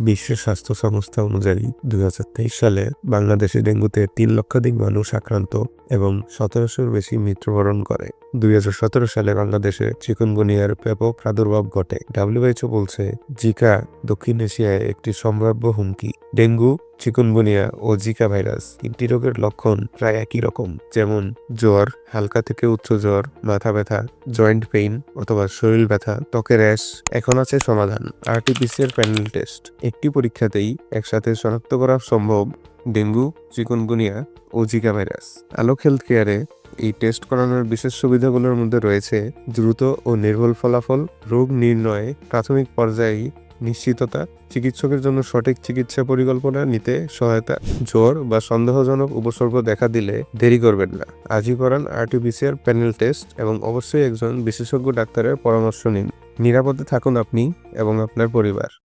বিশ্ব স্বাস্থ্য সংস্থা অনুযায়ী দুই সালে বাংলাদেশে ডেঙ্গুতে তিন লক্ষাধিক মানুষ আক্রান্ত এবং সতেরোশোর বেশি মৃত্যুবরণ করে। দুই হাজার সতেরো সালে বাংলাদেশে চিকুনগুনিয়ার ব্যাপক প্রাদুর্ভাব ঘটে। ডাব্লিউএইচও বলছে, জিকা দক্ষিণ এশিয়ায় একটি সম্ভাব্য হুমকি। ডেঙ্গু চিকুনগুনিয়া ও জিকা ভাইরাস তিনটি রোগের লক্ষণ প্রায় একই রকম, যেমন জ্বর, হালকা থেকে উচ্চ জ্বর, মাথা ব্যথা, জয়েন্ট পেইন অথবা শরীর ব্যথা ত্বকের র্যাশ, এখন আছে সমাধান, আরটিপিসিআর প্যানেল টেস্ট। একটি পরীক্ষাতেই একসাথে শনাক্ত করা সম্ভব ডেঙ্গু, চিকুনগুনিয়া ও জিকা ভাইরাস। আলোক হেলথ কেয়ারে এই টেস্ট করানোর বিশেষ সুবিধাগুলোর মধ্যে রয়েছে দ্রুত ও নির্ভুল ফলাফল, রোগ নির্ণয়ে প্রাথমিক পর্যায়ে নিশ্চিততা, চিকিৎসকের জন্য সঠিক চিকিৎসা পরিকল্পনা নিতে সহায়তা, জ্বর বা সন্দেহজনক উপসর্গ দেখা দিলে দেরি করবেন না। আজই করান আরটিপিসিআর প্যানেল টেস্ট এবং অবশ্যই একজন বিশেষজ্ঞ ডাক্তারের পরামর্শ নিন। নিরাপদে থাকুন আপনি এবং আপনার পরিবার।